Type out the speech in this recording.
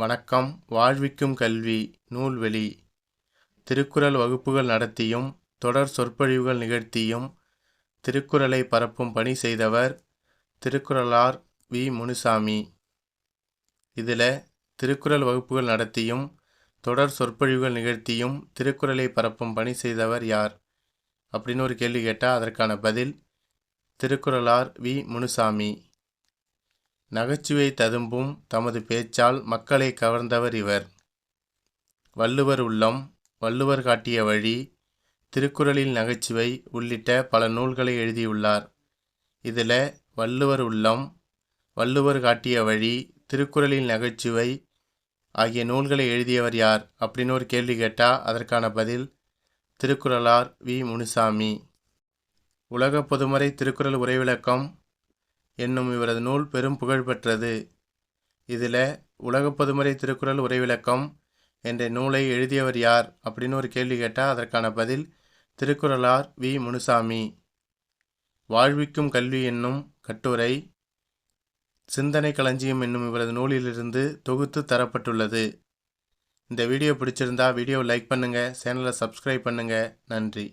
வணக்கம். வாழ்விக்கும் கல்வி நூல்வெளி. திருக்குறள் வகுப்புகள் நடத்தியும் தொடர் சொற்பொழிவுகள் நிகழ்த்தியும் திருக்குறளை பரப்பும் பணி செய்தவர் திருக்குறளார் வி. முனுசாமி. இதில் திருக்குறள் வகுப்புகள் நடத்தியும் தொடர் சொற்பொழிவுகள் நிகழ்த்தியும் திருக்குறளை பரப்பும் பணி செய்தவர் யார்? அப்படின்னு ஒரு கேள்வி கேட்டால் அதற்கான பதில் திருக்குறளார் வி. முனுசாமி. நகைச்சுவை ததும்பும் தமது பேச்சால் மக்களை கவர்ந்தவர் இவர். வள்ளுவர் உள்ளம் வள்ளுவர் காட்டிய வழி திருக்குறளில் நகைச்சுவை உள்ளிட்ட பல நூல்களை எழுதியுள்ளார். இதில் வள்ளுவர் உள்ளம் வள்ளுவர் காட்டிய வழி திருக்குறளில் நகைச்சுவை ஆகிய நூல்களை எழுதியவர் யார் அப்படின்னு ஒரு கேள்வி கேட்டால் அதற்கான பதில் திருக்குறளார் வி. முனுசாமி. உலக பொதுமறை திருக்குறள் உரைவிளக்கம் என்னும் இவரது நூல் பெரும் புகழ் பெற்றது. இதில் உலக பொதுமறை திருக்குறள் உரைவிளக்கம் என்ற நூலை எழுதியவர் யார் அப்படின்னு ஒரு கேள்வி கேட்டால் அதற்கான பதில் திருக்குறளார் வி. முனுசாமி. வாழ்விக்கும் கல்வி என்னும் கட்டுரை சிந்தனை களஞ்சியம் என்னும் இவரது நூலிலிருந்து தொகுத்து தரப்பட்டுள்ளது. இந்த வீடியோ பிடிச்சிருந்தா வீடியோ லைக் பண்ணுங்கள் சேனலை சப்ஸ்கிரைப் பண்ணுங்கள் நன்றி.